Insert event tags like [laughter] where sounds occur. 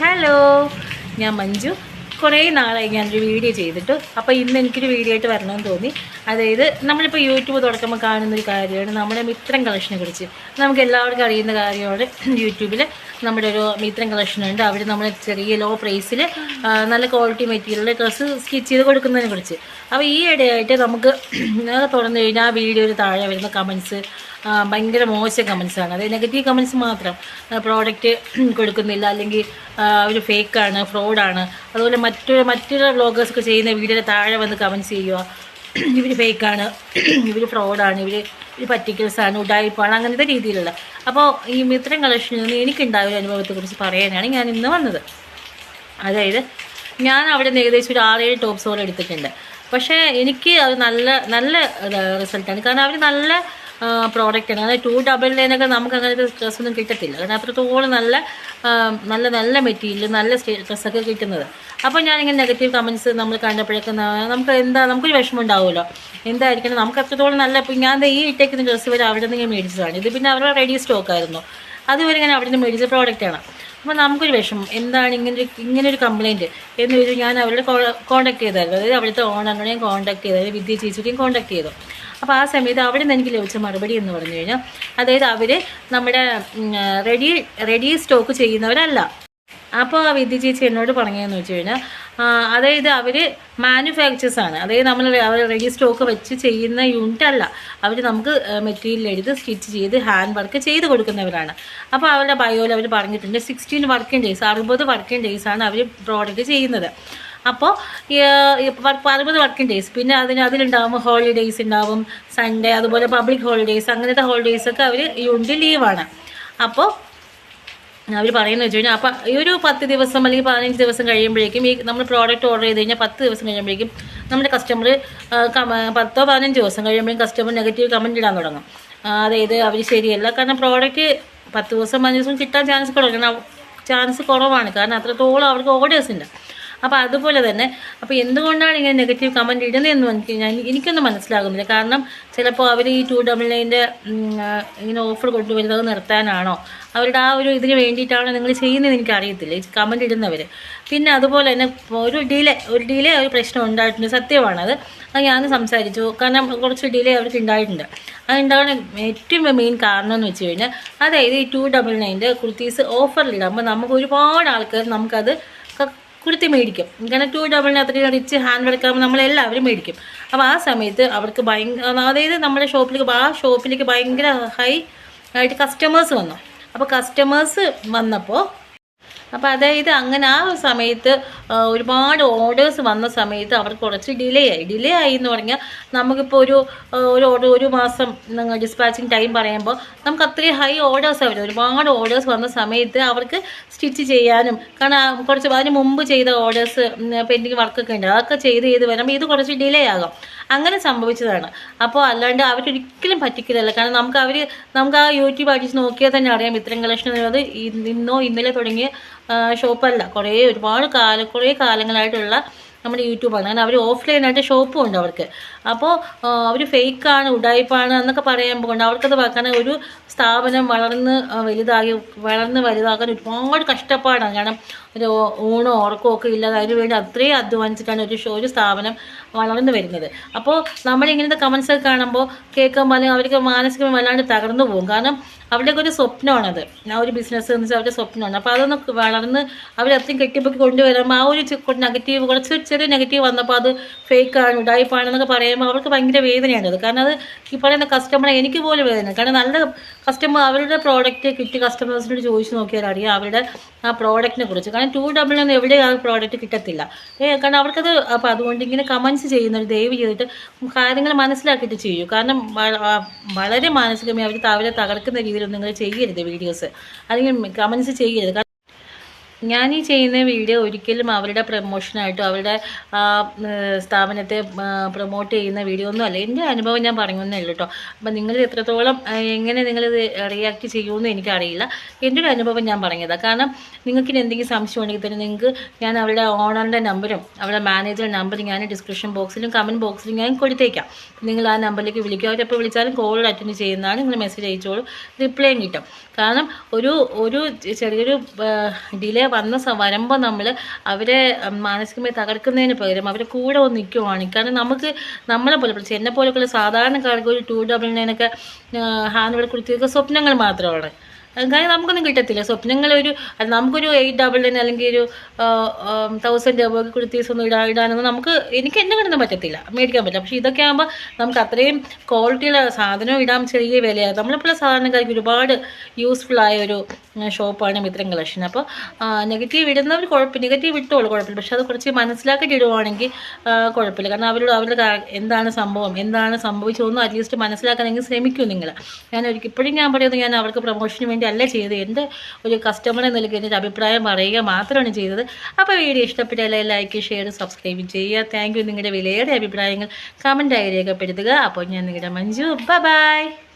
Hello ഞാൻ മഞ്ജു. കുറേ നാളായി ഞാനൊരു വീഡിയോ ചെയ്തിട്ട്. അപ്പോൾ ഇന്ന് എനിക്കൊരു വീഡിയോ ആയിട്ട് വരണമെന്ന് തോന്നി. അതായത് നമ്മളിപ്പോൾ യൂട്യൂബ് തുടക്കുമ്പോൾ കാണുന്നൊരു കാര്യമാണ് നമ്മുടെ മിത്രം കളക്ഷനെ കുറിച്ച്. നമുക്ക് എല്ലാവർക്കും അറിയുന്ന കാര്യമാണ് യൂട്യൂബിൽ നമ്മുടെ ഒരു മിത്രം കളക്ഷൻ ഉണ്ട്. അവർ നമ്മൾ ചെറിയ ലോ പ്രൈസിൽ നല്ല ക്വാളിറ്റി മെറ്റീരിയൽ ഡ്രസ്സ് സ്റ്റിച്ച് ചെയ്ത് കൊടുക്കുന്നതിനെ കുറിച്ച്. അപ്പോൾ ഈ ഇടയായിട്ട് നമുക്ക് [clears throat] തുറന്നു കഴിഞ്ഞാൽ ആ വീഡിയോയിൽ താഴെ വരുന്ന കമൻസ് ഭയങ്കര മോശം കമൻസാണ് അതായത് നെഗറ്റീവ് കമൻസ് മാത്രം. പ്രോഡക്റ്റ് [clears throat] കൊടുക്കുന്നില്ല. അല്ലെങ്കിൽ അവർ ഫേക്കാണ് ഫ്രോഡാണ് അതുപോലെ മറ്റൊരു മറ്റുള്ള വ്ളോഗേഴ്സൊക്കെ ചെയ്യുന്ന വീഡിയോയുടെ താഴെ വന്ന് കമൻസ് ചെയ്യുക. ഇവർ ഫേക്കാണ് ഇവർ ഫ്രോഡാണ് ഇവർ ഇവർ പറ്റിക്കൽസാണ് ഉടായ്പാണ് അങ്ങനത്തെ രീതിയിലുള്ള. അപ്പോൾ ഈ മിത്രം കളക്ഷനിൽ നിന്ന് എനിക്കുണ്ടായ ഒരു അനുഭവത്തെക്കുറിച്ച് പറയാനാണ് ഞാൻ ഇന്ന് വന്നത്. അതായത് ഞാൻ അവിടെ നിന്ന് ഏകദേശം ഒരു ആറേഴ് ടോപ്സ് പോലെ എടുത്തിട്ടുണ്ട്. പക്ഷേ എനിക്ക് അത് നല്ല നല്ല റിസൾട്ടാണ് കാരണം അവർ നല്ല പ്രോഡക്റ്റാണ് അതായത് ടു ഡബിൾ നയനൊക്കെ നമുക്ക് അങ്ങനത്തെ ഒന്നും കിട്ടത്തില്ല. കാരണം അത്രത്തോളം നല്ല നല്ല നല്ല മെറ്റീരിയൽ നല്ല ഡ്രസ്സൊക്കെ കിട്ടുന്നത്. അപ്പോൾ ഞാനിങ്ങനെ നെഗറ്റീവ് കമൻസ് നമ്മൾ കണ്ടപ്പോഴൊക്കെ നമുക്ക് എന്താ നമുക്കൊരു വിഷമം ഉണ്ടാവുമല്ലോ. എന്തായിരിക്കണം? നമുക്ക് അത്രത്തോളം നല്ല ഇപ്പോൾ ഞാൻ ഈ ഇട്ടേക്കുന്ന ഡ്രസ്സ് വരെ അവിടെ നിന്ന് ഞാൻ മേടിച്ചതാണ്. ഇത് പിന്നെ അവരുടെ റെഡി സ്റ്റോക്ക് ആയിരുന്നു. അതുവരെ ഞാൻ അവിടെ നിന്ന് മേടിച്ച പ്രോഡക്റ്റാണ് അപ്പോൾ നമുക്കൊരു വിഷമം. എന്താണ് ഇങ്ങനെ ഇങ്ങനൊരു കംപ്ലയിന്റ് എന്ന് വെച്ചാൽ ഞാൻ അവരുടെ കോൺടാക്ട് ചെയ്തായിരുന്നു. അതായത് അവിടുത്തെ ഓണറിനെയും കോൺടാക്ട് ചെയ്തായിരുന്നു വിദ്യ ചേച്ചിയുടെയും കോൺടാക്ട് ചെയ്തു. അപ്പോൾ ആ സമയത്ത് അവിടെ നിന്ന് എനിക്ക് ലഭിച്ച മറുപടി എന്ന് പറഞ്ഞു കഴിഞ്ഞാൽ അതായത് അവർ നമ്മുടെ റെഡി റെഡി സ്റ്റോക്ക് ചെയ്യുന്നവരല്ല. അപ്പോൾ ആ വിദ്യ ചേച്ചി എന്നോട് പറഞ്ഞതെന്ന് വെച്ച് കഴിഞ്ഞാൽ അതായത് അവർ മാനുഫാക്ചേഴ്സ് ആണ്. അതായത് നമ്മൾ അവർ റെഡി സ്റ്റോക്ക് വെച്ച് ചെയ്യുന്ന യൂണിറ്റ് അല്ല. അവർ നമുക്ക് മെറ്റീരിയൽ എടുത്ത് സ്റ്റിച്ച് ചെയ്ത് ഹാൻഡ് വർക്ക് ചെയ്ത് കൊടുക്കുന്നവരാണ്. അപ്പോൾ അവരുടെ ബയോയിൽ അവർ പറഞ്ഞിട്ടുണ്ട് സിക്സ്റ്റീൻ വർക്കിംഗ് ഡേയ്സ് അറുപത് വർക്കിംഗ് ഡേയ്സ് ആണ് അവർ പ്രോഡക്റ്റ് ചെയ്യുന്നത്. അപ്പോൾ അറുപത് വർക്കിംഗ് ഡേയ്സ് പിന്നെ അതിന് അതിലുണ്ടാവും ഹോളിഡേയ്സ് ഉണ്ടാവും സൺഡേ അതുപോലെ പബ്ലിക് ഹോളിഡേയ്സ് അങ്ങനത്തെ ഹോളിഡേയ്സൊക്കെ അവർ യൂണിറ്റ് ലീവാണ് അപ്പോൾ അവർ പറയുന്നത് വെച്ച് കഴിഞ്ഞാൽ അപ്പം ഈ ഒരു പത്ത് ദിവസം അല്ലെങ്കിൽ പതിനഞ്ച് ദിവസം കഴിയുമ്പോഴേക്കും ഈ നമ്മൾ പ്രോഡക്റ്റ് ഓർഡർ ചെയ്ത് കഴിഞ്ഞാൽ പത്ത് ദിവസം കഴിയുമ്പോഴേക്കും നമ്മുടെ കസ്റ്റമർ പത്തോ പതിനഞ്ച് ദിവസം കഴിയുമ്പോഴേക്കും കസ്റ്റമർ നെഗറ്റീവ് കമന്റ് ഇടാൻ തുടങ്ങും. അതായത് അവർ ശരിയല്ല. കാരണം പ്രോഡക്റ്റ് പത്ത് ദിവസം പതിനഞ്ച് ദിവസം കിട്ടാൻ ചാൻസ് കുറവാണ്. ചാൻസ് കുറവാണ്. കാരണം അത്രത്തോളം അവർക്ക് ഓർഡേഴ്സ് ഉണ്ട് അപ്പോൾ അതുപോലെ തന്നെ അപ്പോൾ എന്തുകൊണ്ടാണ് ഇങ്ങനെ നെഗറ്റീവ് കമന്റ് ഇടുന്നതെന്ന് എനിക്ക് ഞാൻ എനിക്കൊന്നും മനസ്സിലാകുന്നില്ല. കാരണം ചിലപ്പോൾ അവർ ഈ ടു ഡബിൾ നയന്റെ ഇങ്ങനെ ഓഫർ കൊണ്ടുവരുന്നത് നിർത്താനാണോ? അവരുടെ ആ ഒരു ഇതിന് വേണ്ടിയിട്ടാണോ നിങ്ങൾ ചെയ്യുന്നത് എനിക്ക് അറിയത്തില്ല. ഈ കമന്റ് ഇടുന്നവർ പിന്നെ അതുപോലെ തന്നെ ഒരു ഡിലേ ഒരു ഡിലേ ഒരു പ്രശ്നം ഉണ്ടായിട്ടുണ്ട്. സത്യമാണത് അത്. ഞാൻ സംസാരിച്ചു. കാരണം കുറച്ച് ഡിലേ അവർക്ക് ഉണ്ടായിട്ടുണ്ട്. അതുണ്ടാകുന്ന ഏറ്റവും മെയിൻ കാരണം എന്ന് വെച്ച് കഴിഞ്ഞാൽ അതായത് ഈ ടു ഡബിൾ നയന്റെ കുർത്തീസ് ഓഫറിലിടുമ്പോൾ നമുക്ക് ഒരുപാട് ആൾക്കാർ നമുക്കത് കുർത്തി മേടിക്കും. കാരണം ടു ഡബിളിന് അത്രയും റിച്ച് ഹാൻഡ് വർക്കാകുമ്പോൾ നമ്മളെല്ലാവരും മേടിക്കും. അപ്പോൾ ആ സമയത്ത് അവർക്ക് ഭയങ്കര അതായത് നമ്മുടെ ഷോപ്പിലേക്ക് ആ ഷോപ്പിലേക്ക് ഭയങ്കര ഹൈ ആയിട്ട് കസ്റ്റമേഴ്സ് വന്നു. അപ്പോൾ കസ്റ്റമേഴ്സ് വന്നപ്പോൾ അപ്പോൾ അതായത് അങ്ങനെ ആ സമയത്ത് ഒരുപാട് ഓർഡേഴ്സ് വന്ന സമയത്ത് അവർക്ക് കുറച്ച് ഡിലേ ആയി. ഡിലേ ആയി എന്ന് പറഞ്ഞാൽ നമുക്കിപ്പോൾ ഒരു ഒരു ഓർഡർ ഒരു മാസം നിങ്ങൾ ഡിസ്പാച്ചിങ് ടൈം പറയുമ്പോൾ നമുക്ക് അത്രയും ഹൈ ഓർഡേഴ്സ് ആവില്ല ഒരുപാട് ഓർഡേഴ്സ് വന്ന സമയത്ത് അവർക്ക് സ്റ്റിച്ച് ചെയ്യാനും കാരണം കുറച്ച് അതിന് മുമ്പ് ചെയ്ത ഓർഡേഴ്സ് പെൻഡിങ് വർക്കൊക്കെ ഉണ്ട്. അതൊക്കെ ചെയ്ത് ചെയ്ത് വരുമ്പോൾ ഇത് കുറച്ച് ഡിലേ ആകും. അങ്ങനെ സംഭവിച്ചതാണ്. അപ്പോൾ അല്ലാണ്ട് അവരൊരിക്കലും പറ്റിക്കില്ല കാരണം നമുക്ക് അവർ നമുക്ക് ആ യൂട്യൂബ് അടിച്ച് നോക്കിയാൽ തന്നെ അറിയാം ഇത്തരം കളക്ഷൻ എന്നുള്ളത് ഇന്നോ ഇന്നലെ തുടങ്ങിയ ഷോപ്പല്ല കുറേ ഒരുപാട് കാല കുറേ കാലങ്ങളായിട്ടുള്ള നമ്മുടെ യൂട്യൂബാണ്. കാരണം അവർ ഓഫ്ലൈനായിട്ട് ഷോപ്പും ഉണ്ട് അവർക്ക്. അപ്പോൾ അവർ ഫേക്കാണ് ഉടായ്പാണ് എന്നൊക്കെ പറയുമ്പോൾ കൊണ്ട് അവർക്കത് വെക്കാൻ ഒരു സ്ഥാപനം വളർന്ന് വലുതാകി വളർന്ന് വലുതാക്കാൻ ഒരുപാട് കഷ്ടപ്പാടാണ്. കാരണം ഒരു ഊണോ ഉറക്കമോ ഒക്കെ ഇല്ലാതെ അതിന് വേണ്ടി അത്രയും അധ്വാനിച്ചിട്ടാണ് ഒരു ഷോ ഒരു സ്ഥാപനം വളർന്നു വരുന്നത്. അപ്പോൾ നമ്മളിങ്ങനത്തെ കമൻസൊക്കെ കാണുമ്പോൾ കേൾക്കുമ്പോൾ അല്ലെങ്കിൽ അവർക്ക് മാനസികം വല്ലാണ്ട് തകർന്നു പോകും. കാരണം അവരുടെയൊക്കെ ഒരു സ്വപ്നമാണത്. ആ ഒരു ബിസിനസ് എന്ന് വെച്ചാൽ അവരുടെ സ്വപ്നമാണ്. അപ്പോൾ അതൊന്ന് വളർന്ന് അവരത്രയും കെട്ടിപ്പൊക്കി കൊണ്ടുവരുമ്പോൾ ആ ഒരു നെഗറ്റീവ് കുറച്ച് ചെറിയ നെഗറ്റീവ് വന്നപ്പോൾ അത് ഫേക്കാണ് ഉടായ്പാണെന്നൊക്കെ പറയുമ്പോൾ അവർക്ക് ഭയങ്കര വേദനയാണ് അത് കാരണം അത് ഈ പറയുന്ന കസ്റ്റമറെ എനിക്ക് പോലും വേദന കാരണം നല്ല കസ്റ്റമർ അവരുടെ പ്രോഡക്റ്റ് കിട്ടി കസ്റ്റമേഴ്സിനോട് ചോദിച്ചു നോക്കിയാൽ അറിയാം അവരുടെ ആ പ്രോഡക്റ്റിനെ കുറിച്ച്. കാരണം ടു ഡബിൾ ഒന്നും എവിടെ ആ പ്രോഡക്റ്റ് കിട്ടത്തില്ല. കാരണം അവർക്കത് അപ്പോൾ അതുകൊണ്ട് ഇങ്ങനെ കമൻസ് ചെയ്യുന്നവർ ദയവ് ചെയ്തിട്ട് കാര്യങ്ങൾ മനസ്സിലാക്കിയിട്ട് ചെയ്യൂ. കാരണം വളരെ മാനസികമായി അവർ തവരെ തകർക്കുന്ന രീതിയിലൊന്നും നിങ്ങൾ ചെയ്യരുത് വീഡിയോസ് അല്ലെങ്കിൽ കമൻസ് ചെയ്യരുത്. ഞാൻ ഈ ചെയ്യുന്ന വീഡിയോ ഒരിക്കലും അവരുടെ പ്രമോഷനായിട്ടോ അവരുടെ സ്ഥാപനത്തെ പ്രൊമോട്ട് ചെയ്യുന്ന വീഡിയോ ഒന്നും അല്ല. എന്റെ അനുഭവം ഞാൻ പറഞ്ഞൊന്നേ ഉള്ളൂ കേട്ടോ അപ്പം നിങ്ങൾ എത്രത്തോളം എങ്ങനെ നിങ്ങളിത് റിയാക്ട് ചെയ്യുമെന്ന് എനിക്കറിയില്ല. എന്റെ ഒരു അനുഭവം ഞാൻ പറഞ്ഞതാണ് കാരണം നിങ്ങൾക്ക് എന്തെങ്കിലും സംശയം ഉണ്ടെങ്കിൽ തന്നെ നിങ്ങൾക്ക് ഞാൻ അവരുടെ ഓണറിന്റെ നമ്പരും അവരുടെ മാനേജറുടെ നമ്പറും ഞാൻ ഡിസ്ക്രിപ്ഷൻ ബോക്സിലും കമന്റ് ബോക്സിലും ഞാൻ കൊടുത്തേക്കാം. നിങ്ങൾ ആ നമ്പറിലേക്ക് വിളിക്കുക. അവരെപ്പോൾ വിളിച്ചാലും കോൾ അറ്റൻഡ് ചെയ്യുന്നതാണ്. നിങ്ങൾ മെസ്സേജ് അയച്ചോളൂ. റിപ്ലൈയും കിട്ടും. കാരണം ഒരു ഒരു ചെറിയൊരു ഡിലേ വന്ന വരുമ്പോൾ നമ്മൾ അവരെ മാനസികമായി തകർക്കുന്നതിന് പകരം അവരെ കൂടെ ഒന്ന് നിൽക്കുവാണെങ്കിൽ കാരണം നമുക്ക് നമ്മളെ പോലെ പ്രത്യേകിച്ച് എന്നെ പോലെയൊക്കെയുള്ള സാധാരണക്കാർക്ക് ഒരു ടു ഡബിൾ നയനൊക്കെ ഹാൻഡ് കുറിച്ചൊക്കെ സ്വപ്നങ്ങൾ മാത്രമാണ്. കാര്യം നമുക്കൊന്നും കിട്ടത്തില്ല. സ്വപ്നങ്ങൾ ഒരു നമുക്കൊരു എയ്റ്റ് ഡബിൾ നയൻ അല്ലെങ്കിൽ ഒരു തൗസൻഡ് രൂപയ്ക്ക് കുർത്തീസ് ഒന്നും ഇടാ ഇടാനൊന്നും നമുക്ക് എനിക്ക് എന്നെ കൊണ്ടൊന്നും പറ്റത്തില്ല. മേടിക്കാൻ പറ്റില്ല. പക്ഷേ ഇതൊക്കെ ആകുമ്പോൾ നമുക്ക് അത്രയും ക്വാളിറ്റിയുള്ള സാധനം ഇടാൻ ചെറിയ വിലയാണ് നമ്മളിപ്പോൾ സാധാരണക്കാർക്ക് ഒരുപാട് യൂസ്ഫുൾ ആയ ഒരു ഷോപ്പാണ് മിത്രം കളക്ഷൻ. അപ്പോൾ നെഗറ്റീവ് ഇടുന്നവർ കുഴപ്പം നെഗറ്റീവ് ഇട്ടോളൂ കുഴപ്പമില്ല. പക്ഷെ അത് കുറച്ച് മനസ്സിലാക്കി ഇടുവാണെങ്കിൽ കുഴപ്പമില്ല. കാരണം അവരോട് അവരുടെ എന്താണ് സംഭവം എന്താണ് സംഭവിച്ചതെന്നും അറ്റ്ലീസ്റ്റ് മനസ്സിലാക്കാനെങ്കിൽ ശ്രമിക്കൂ നിങ്ങൾ ഞാൻ ഒരിക്കൽ ഇപ്പോഴും ഞാൻ പറയുന്നത് ഞാൻ അവർക്ക് പ്രൊമോഷന് വേണ്ടി അല്ല ചെയ്തത്? എന്റെ ഒരു കസ്റ്റമർ എന്ന നിലയ്ക്ക് എന്റെ അഭിപ്രായം പറയുക മാത്രമാണ് ചെയ്തത്. അപ്പോൾ വീഡിയോ ഇഷ്ടപ്പെട്ടാൽ ലൈക്ക് ഷെയർ സബ്സ്ക്രൈബ് ചെയ്യുക. താങ്ക് നിങ്ങളുടെ വിലയേറിയ അഭിപ്രായങ്ങൾ കമന്റായി രേഖപ്പെടുത്തുക. അപ്പോൾ ഞാൻ നിങ്ങളുടെ മഞ്ജു. ബൈ